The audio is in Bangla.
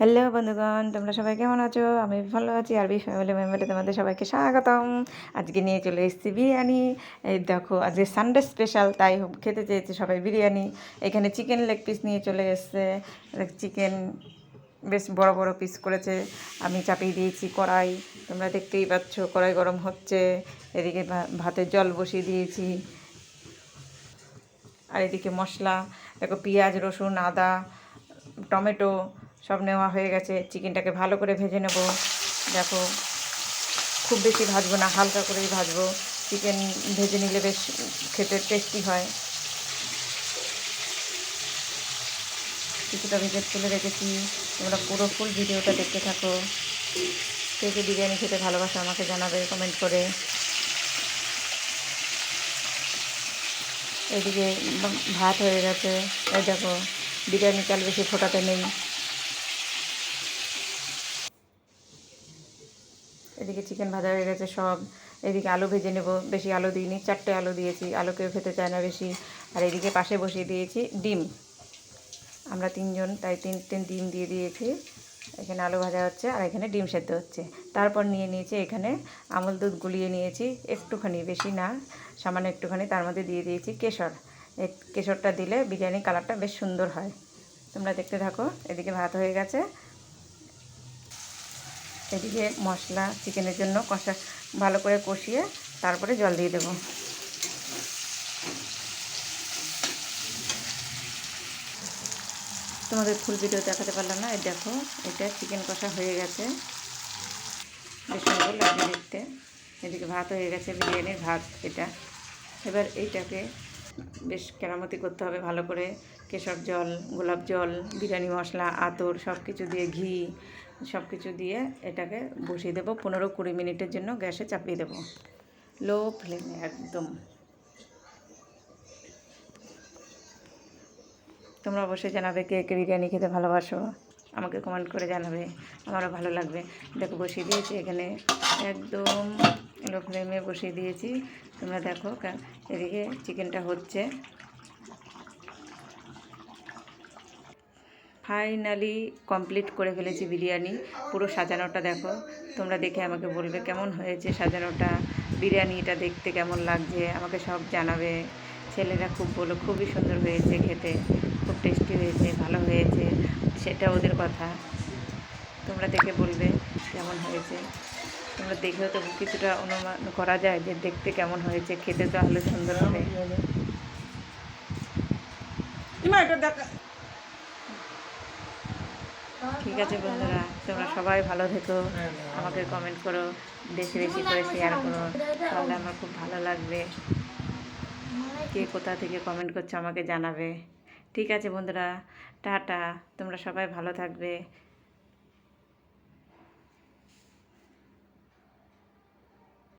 হ্যালো বন্ধুগণ, তোমরা সবাই কেমন আছো? আমি ভালো আছি। আরবি ফ্যামিলি মেম্বারে তোমাদের সবাইকে স্বাগতম। আজকে নিয়ে চলে এসেছি বিরিয়ানি। এই দেখো, আজকে সানডে স্পেশাল তাই খেতে চেয়েছে সবাই বিরিয়ানি। এখানে চিকেন লেগ পিস নিয়ে চলে এসছে। চিকেন বেশ বড় বড় পিস করেছে। আমি চাপিয়ে দিয়েছি কড়াই। তোমরা দেখতেই পাচ্ছ, কড়াই গরম হচ্ছে। এদিকে ভাতের জল বসিয়ে দিয়েছি। আর এদিকে মশলা, দেখো পেঁয়াজ, রসুন, আদা, টমেটো সব নেওয়া হয়ে গেছে। চিকেনটাকে ভালো করে ভেজে নেব। দেখো, খুব বেশি ভাজবো না, হালকা করেই ভাজবো। চিকেন ভেজে নিলে বেশ খেতে টেস্টি হয়। কিছুটা ভেজে তুলে রেখেছি। তোমরা পুরো ফুল ভিডিওটা দেখতে থাকো। কে কে বিরিয়ানি খেতে ভালোবাসো আমাকে জানাবে কমেন্ট করে। এদিকে ভাত হয়ে গেছে। এই দেখো, বিরিয়ানি চাল বেশি ফোটাতে নেই। এদিকে চিকেন ভাজা হয়ে গেছে সব। এদিকে আলু ভেজে নেব। বেশি আলু দিইনি, চারটে আলু দিয়েছি। আলু কেউ খেতে চায় না বেশি। আর এদিকে পাশে বসিয়ে দিয়েছি ডিম। আমরা তিনজন, তাই তিন তিন ডিম দিয়ে দিয়েছি। এখানে আলু ভাজা হচ্ছে আর এখানে ডিম সেদ্ধ হচ্ছে। তারপর নিয়ে নিয়েছি এখানে আমল দুধ গুলিয়ে নিয়েছি একটুখানি, বেশি না, সামান্য একটুখানি। তার মধ্যে দিয়ে দিয়েছি কেশর। কেশরটা দিলে বিরিয়ানি কালারটা বেশ সুন্দর হয়। তোমরা দেখতে থাকো। এদিকে ভাত হয়ে গেছে। এদিকে মশলা চিকেনের জন্য কষা ভালো করে কষিয়ে তারপরে জল দিয়ে দেবো। তোমাদের ফুল ভিডিও দেখাতে পারলাম না, এই দেখো, এটা চিকেন কষা হয়ে গেছে। বেশ সুন্দর লাগবে দেখতে। এদিকে ভাত হয়ে গেছে বিরিয়ানির ভাত, এটা। এবার এইটাকে বেশ কেরামতি করতে হবে ভালো করে। কেশর জল, গোলাপ জল, বিরিয়ানি মশলা, আতর সব কিছু দিয়ে ঘি সব কিছু দিয়ে এটাকে বসিয়ে দেবো। পনেরো কুড়ি মিনিটের জন্য গ্যাসে চাপিয়ে দেবো। লো ফ্লেমে একদম। তোমরা অবশ্যই জানাবে কে কে বিরিয়ানি খেতে ভালোবাসো। আমাকে কমেন্ট করে জানাবে। আমারও ভালো লাগবে। দেখো বসিয়ে দিয়েছি এখানে। একদম লো ফ্লেমে বসিয়ে দিয়েছি। তোমরা দেখো এদিকে চিকেনটা হচ্ছে। ফাইনালি কমপ্লিট করে ফেলেছি বিরিয়ানি। পুরো সাজানোটা দেখো। তোমরা দেখে আমাকে বলবে কেমন হয়েছে সাজানোটা। বিরিয়ানিটা দেখতে কেমন লাগছে? আমাকে সব জানাবে। ছেলেরা খুব বলো, খুবই সুন্দর হয়েছে খেতে। খুব টেস্টি হয়েছে, ভালো হয়েছে। সেটা ওদের কথা। তোমরা দেখে বলবে কেমন হয়েছে। তোমরা দেখেও তো কিছুটা অনুমান করা যায় যে দেখতে কেমন হয়েছে, খেতে তো আলো সুন্দর হবে। ঠিক আছে বন্ধুরা, তোমরা সবাই ভালো থেকো। আমাকে কমেন্ট করো, বেশি বেশি করে শেয়ার করো। তাহলে আমার খুব ভালো লাগবে। কে কোথা থেকে কমেন্ট করছ আমাকে জানাবে। ঠিক আছে বন্ধুরা, টাটা। তোমরা সবাই ভালো থাকবে।